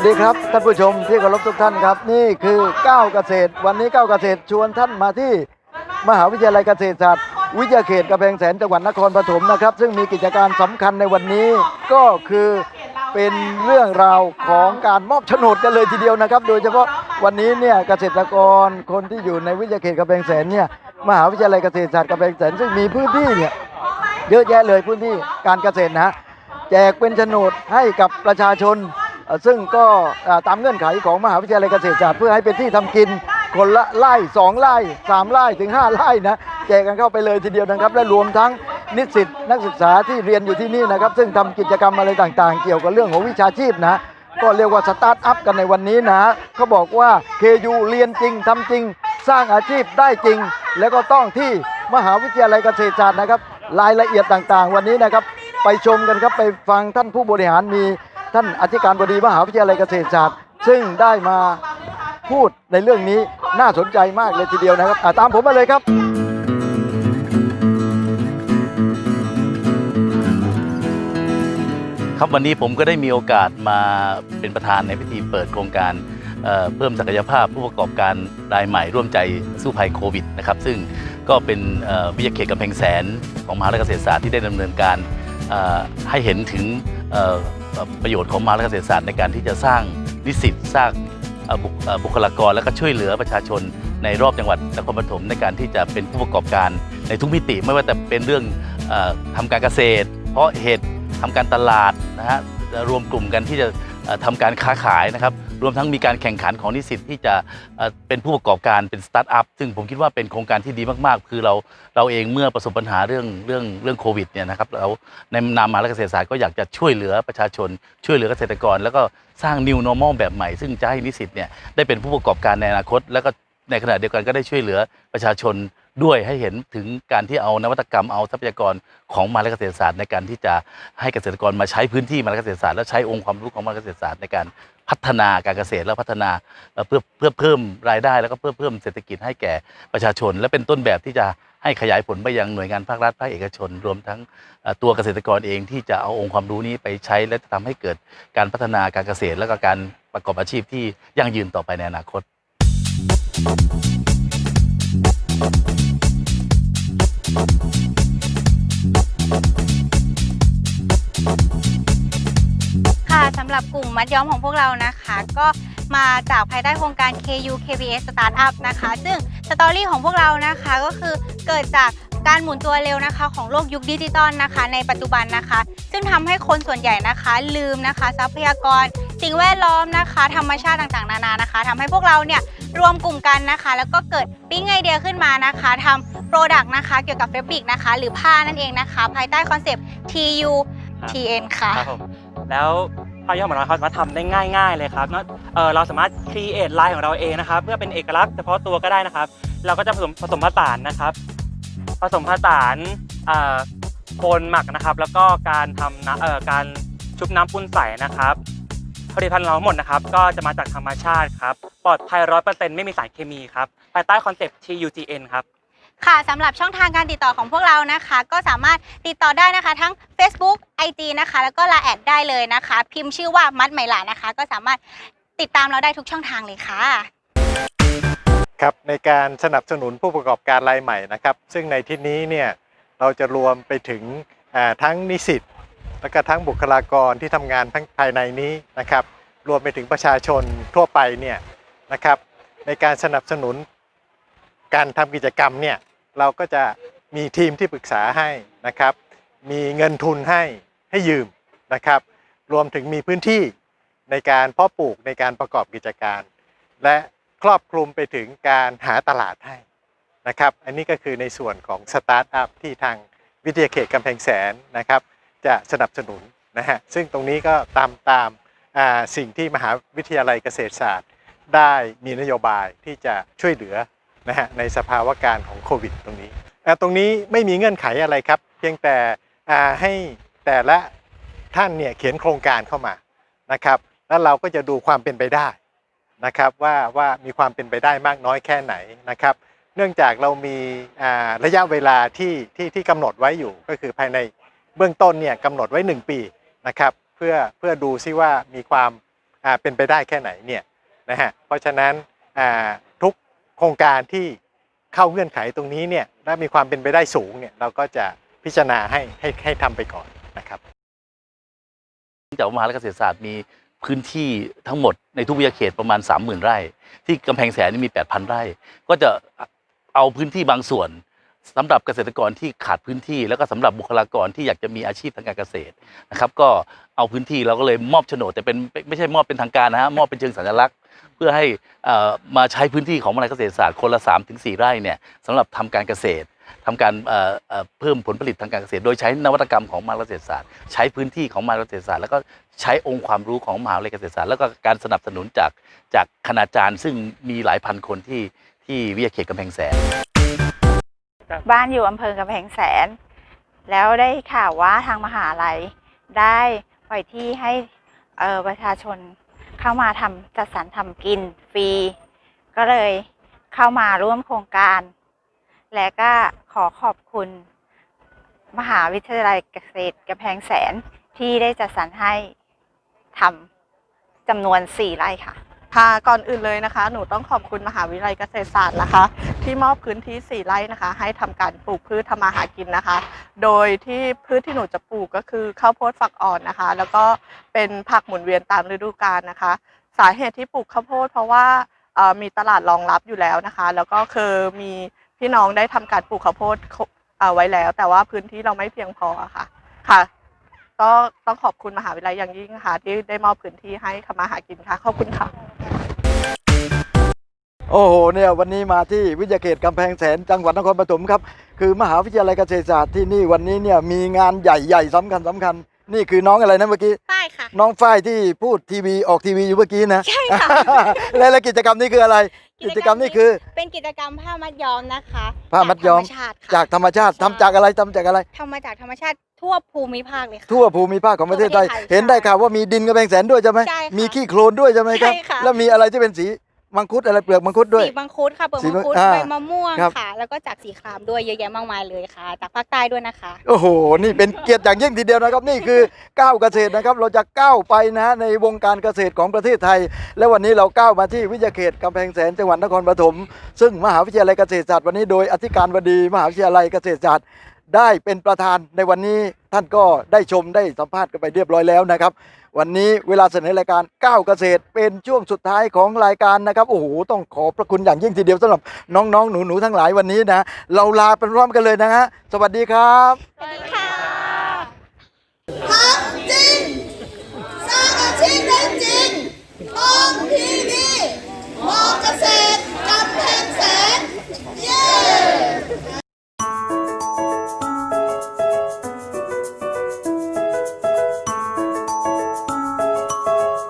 วัสดีครับ ท่านผู้ชมที่เคารพทุกท่านครับ นี่คือก้าวเกษตร วันนี้ก้าวเกษตรชวนท่านมาที่มหาวิทยาลัยเกษตรศาสตร์ วิทยาเขตกระเพงแสนจังหวัดนครปฐมนะครับ ซึ่งมีกิจการสำคัญในวันนี้ก็คือเป็นเรื่องราวของการมอบโฉนดกันเลยทีเดียวนะครับ โดยเฉพาะวันนี้เนี่ยเกษตรกรคนที่อยู่ในวิทยาเขตกระเพงแสนเนี่ยมหาวิทยาลัยเกษตรศาสตร์กระเพงแสนซึ่งมีพื้นที่เนี่ยเยอะแยะเลยพื้นที่การเกษตรนะฮะแจกเป็นโฉนดให้กับประชาชน ซึ่งก็ตามเงื่อนไขของมหาวิทยาลัยเกษตรศาสตร์เพื่อให้เป็นที่ทำกินคนละไร่สองไร่สามไร่ถึงห้าไร่นะแจกกันเข้าไปเลยทีเดียวนะครับ และรวมทั้งนิสิตนักศึกษาที่เรียนอยู่ที่นี่นะครับ ซึ่งทำกิจกรรมอะไรต่างๆ เกี่ยวกับเรื่องของวิชาชีพนะ ก็เรียกว่าสตาร์ทอัพกันในวันนี้นะเขาบอกว่า KU เรียนจริงทำจริง สร้างอาชีพได้จริง แล้วก็ต้องที่มหาวิทยาลัยเกษตรศาสตร์นะครับ รายละเอียดต่างๆ วันนี้นะครับ ไปชมกันครับไปฟังท่านผู้บริหารมี ท่านอธิการบดีมหาวิทยาลัยเกษตรศาสตร์ ซึ่งได้มาพูดในเรื่องนี้น่าสนใจมากเลยทีเดียวนะครับตามผมมาเลยครับครับวันนี้ผมก็ได้มีโอกาสมาเป็นประธานในพิธีเปิดโครงการเเพิ่มศักยภาพผู้ประกอบการรายใหม่ร่วมใจสู้ภัยโควิดนะครับซึ่งก็เป็นวิทยาเขตกำแพงแสนของมหาวิทยาลัยเกษตรศาสตร์ที่ได้ดำเนินการให้เห็นถึง ประโยชน์ของมหาลัยเกษตรศาสตร์ในการที่จะสร้างนิสิตสร้างบุคลากรและก็ช่วยเหลือประชาชนในรอบจังหวัดนครปฐมในการที่จะเป็นผู้ประกอบการในทุกมิติ ไม่ว่าแต่เป็นเรื่องออทำการเกษตร เพราะเห็ดทำการตลาดนะฮะรวมกลุ่มกันที่จะ ทำการค้าขายนะครับ รวมทั้งมีการแข่งขันของนิสิตที่จะเป็นผู้ประกอบการเป็นสตาร์ทอัพซึ่งผมคิดว่าเป็นโครงการที่ดีมากๆ คือเราเราเองเมื่อประสบปัญหาเรื่องเรื่องเรื่องโควิดเนี่ยนะครับเราในนามมหาวิทยาลัยเกษตรศาสตร์ก็อยากจะช่วยเหลือประชาชน ช่วยเหลือเกษตรกร แล้วก็สร้าง new normal แบบใหม่ ซึ่งจะให้นิสิตเนี่ยได้เป็นผู้ประกอบการในอนาคต แล้วก็ในขณะเดียวกันก็ได้ช่วยเหลือประชาชน ด้วยให้เห็นถึงการที่เอานวัตกรรมเอาทรัพยากรของมาวิทยาลัยเกษตรศาสตร์ในการที่จะให้เกษตรกรมาใช้พื้นที่มาวิทยาลัยเกษตรศาสตร์และใช้องค์ความรู้ของมาวิทยาลัยเกษตรศาสตร์ในการพัฒนาการเกษตรและพัฒนาเพื่อเพื่อเพิ่มรายได้ แล้วก็เพื่อเพิ่มเศรษฐกิจให้แก่ประชาชน และเป็นต้นแบบที่จะให้ขยายผลไปยังหน่วยงานภาครัฐภาคเอกชน รวมทั้งตัวเกษตรกรเองที่จะเอาองค์ความรู้นี้ไปใช้ และจะทำให้เกิดการพัฒนาการเกษตร และก็การประกอบอาชีพที่ยั่งยืนต่อไปในอนาคต ค่ะสำหรับกลุ่มมัดย้อมของพวกเรานะคะ ก็มาจากภายใต้โครงการ KU KBS Startup นะคะ ซึ่งสตอรี่ของพวกเรานะคะก็คือเกิดจากการหมุนตัวเร็วนะคะ ของโลกยุคดิจิตอลนะคะ ในปัจจุบันนะคะ ซึ่งทำให้คนส่วนใหญ่นะคะ ลืมนะคะ ทรัพยากร สิ่งแวดล้อมนะคะ ธรรมชาติต่างๆ นานานะคะทำให้พวกเราเนี่ยรวมกลุ่มกันนะคะ แล้วก็เกิดปิ๊งไอเดียขึ้นมานะคะทำ โปรดักต์นะคะ เกี่ยวกับเฟบริกนะคะ หรือผ้านั่นเองนะคะ ภายใต้คอนเซปต์ TU TN ค่ะ ครับผมแล้วผ้าย้อมของเราเขาสามารถทำได้ง่าย ๆ เลยครับเนอะเออเราสามารถ create ลายของเราเองนะครับเพื่อเป็นเอกลักษณ์เฉพาะตัวก็ได้นะครับ เราก็จะผสมผสมผสานนะครับ ผสมผสานเอ่อโคนหมักนะครับ แล้วก็การทำน้ำเอ่อการชุบน้ำปุ้นใสนะครับผลิตภัณฑ์เราทั้งหมดนะครับ ก็จะมาจากธรรมชาติครับปลอดภัยร้อยเปอร์เซ็นต์ไม่มีสารเคมีครับภายใต้คอนเซปต์ TUGN ครับ ค่ะสำหรับช่องทางการติดต่อของพวกเรานะคะ ก็สามารถติดต่อได้นะคะ ทั้ง Facebook IG นะคะ แล้วก็ l าแอดได้เลยนะคะ พิมพ์ชื่อว่ามัดไหมหลานะคะ ก็สามารถติดตามเราได้ทุกช่องทางเลยค่ะ ครับในการสนับสนุนผู้ประกอบการรายใหม่นะครับ ซึ่งในที่นี้เนี่ยเราจะรวมไปถึงอ่าทั้งนิสิตและก็ทั้งบุคลากรที่ทำงานทั้งภายในนี้นะครับ รวมไปถึงประชาชนทั่วไปเนี่ยนะครับ ในการสนับสนุน การทำกิจกรรมเนี่ยเราก็จะมีทีมที่ปรึกษาให้นะครับ มีเงินทุนให้ให้ยืมนะครับ รวมถึงมีพื้นที่ในการเพาะปลูกในการประกอบกิจการ และครอบคลุมไปถึงการหาตลาดให้นะครับ อันนี้ก็คือในส่วนของสตาร์ทอัพที่ทางวิทยาเขตกำแพงแสนนะครับ จะสนับสนุนนะฮะซึ่งตรงนี้ก็ตามตามอ่าสิ่งที่มหาวิทยาลัยเกษตรศาสตร์ ได้มีนโยบายที่จะช่วยเหลือ นะฮะในสภาวะการของโควิดตรงนี้ ตรงนี้ไม่มีเงื่อนไขอะไรครับ เพียงแต่ให้แต่ละท่านเนี่ยเขียนโครงการเข้ามานะครับ แล้วเราก็จะดูความเป็นไปได้นะครับว่าว่ามีความเป็นไปได้มากน้อยแค่ไหนนะครับ เนื่องจากเรามีระยะเวลาที่ที่ที่กำหนดไว้อยู่ก็คือภายในเบื้องต้นเนี่ยกำหนดไว้ 1 ปีนะครับ เพื่อเพื่อดูซิว่ามีความเป็นไปได้แค่ไหนเนี่ยนะฮะเพราะฉะนั้น โครงการที่เข้าเงื่อนไขตรงนี้เนี่ยและมีความเป็นไปได้สูงเนี่ยเราก็จะพิจารณาให้ให้ให้ทำไปก่อนนะครับจากมหาวิทยาลัยเกษตรศาสตร์มีพื้นที่ทั้งหมดในทุกวิทยาเขตประมาณ 30,000 ไร่ ที่กำแพงแสนนี่มี 8,000 ไร่ ก็จะเอาพื้นที่บางส่วนสำหรับเกษตรกรที่ขาดพื้นที่ แล้วก็สำหรับบุคลากรที่อยากจะมีอาชีพทางการเกษตรนะครับ ก็เอาพื้นที่เราก็เลยมอบโฉนดแต่เป็นไม่ใช่มอบเป็นทางการนะฮะมอบเป็นเชิงสัญลักษณ์ เพื่อให้มาใช้พื้นที่ของมหาวิทยาลัยเกษตรศาสตร์คนละ3ถึง4ไร่เนี่ยสำหรับทำการเกษตรทำการเพิ่มผลผลิตทางการเกษตร โดยใช้นวัตกรรมของมหาวิทยาลัยเกษตรศาสตร์ ใช้พื้นที่ของมหาวิทยาลัยเกษตรศาสตร์แล้วก็ใช้องค์ความรู้ของมหาวิทยาลัยเกษตรศาสตร์แล้วก็การสนับสนุนจากจากคณาจารย์ ซึ่งมีหลายพันคนที่ที่วิทยาเขตกำแพงแสน บ้านอยู่อำเภอกำแพงแสน แล้วได้ข่าวว่าทางมหาลัยได้ปล่อยที่ให้ประชาชน เข้ามาทำจัดสรรทำกินฟรี ก็เลยเข้ามาร่วมโครงการ และก็ขอขอบคุณ มหาวิทยาลัยเกษตรกระแพงแสนที่ได้จัดสรรให้ทำจำนวนสี่ไร่ค่ะ ค่ะก่อนอื่นเลยนะคะ หนูต้องขอบคุณมหาวิทยาลัยเกษตรศาสตร์นะคะ ที่มอบพื้นที่ 4 ไร่นะคะ ให้ทำการปลูกพืชทำมาหากินนะคะ โดยที่พืชที่หนูจะปลูกก็คือข้าวโพดฝักอ่อนนะคะ แล้วก็เป็นผักหมุนเวียนตามฤดูกาลนะคะ สาเหตุที่ปลูกข้าวโพดเพราะว่ามีตลาดรองรับอยู่แล้วนะคะ แล้วก็คือมีพี่น้องได้ทำการปลูกข้าวโพดไว้แล้ว แต่ว่าพื้นที่เราไม่เพียงพอค่ะค่ะ ก็ต้องขอบคุณมหาวิทยาลัยอย่างยิ่งค่ะที่ได้มอบพื้นที่ให้ทำมาหากินค่ะขอบคุณค่ะ โอ้โหเนี่ยวันนี้มาที่วิทยาเขตกำแพงแสนจังหวัดนครปฐมครับ คือมหาวิทยาลัยเกษตรศาสตร์ที่นี่วันนี้เนี่ยมีงานใหญ่ๆสำคัญสำคัญ นี่คือน้องอะไรนะเมื่อกี้ ป้ายค่ะ น้องฝ้ายที่พูดทีวีออกทีวีอยู่เมื่อกี้นะใช่ค่ะ และและกิจกรรมนี้คืออะไร กิจกรรมนี้คือ เป็นกิจกรรมผ้ามัดย้อมนะคะผ้ามัดย้อมจากธรรมชาติค่ะ จากธรรมชาติทำจากอะไรทำจากอะไร ทำมาจากธรรมชาติทั่วภูมิภาคเลยค่ะ ทั่วภูมิภาคของประเทศไทย ทั่วประเทศไทยเห็นได้ข่าวว่ามีดินกระแพงแสนด้วยใช่ไหมใช่ค่ะมีขี้โคลนด้วยใช่ไหมครับ ใช่ค่ะ แล้วมีอะไรที่เป็นสี มังคุดอะไรเปลือกมังคุดด้วย สีมังคุดค่ะเปลือกสีมังคุดอ่าใบมะม่วงครับ ค่ะ แล้วก็จากสีครามด้วยเยอะแยะมากมายเลยค่ะ จากภาคใต้ด้วยนะคะ โอ้โห นี่เป็นเกียรติอย่างยิ่งทีเดียวนะครับ นี่คือก้าวเกษตรนะครับ เราจะก้าวไปนะฮะในวงการเกษตรของประเทศไทย และวันนี้เราก้าวมาที่วิทยาเขตกำแพงแสนจังหวัดนครปฐม ซึ่งมหาวิทยาลัยเกษตรศาสตร์วันนี้โดยอธิการบดีมหาวิทยาลัยเกษตรศาสตร์ ได้เป็นประธานในวันนี้ท่านก็ได้ชมได้สัมภาษณ์กันไปเรียบร้อยแล้วนะครับ วันนี้เวลาเสนอรายการก้าวเกษตร เป็นช่วงสุดท้ายของรายการนะครับโอ้โหต้องขอบพระคุณอย่างยิ่งทีเดียวสำหรับน้องๆ หนูๆทั้งหลายวันนี้นะ เราลาไปพร้อมกันเลยนะฮะสวัสดีครับ สวัสดีค่ะ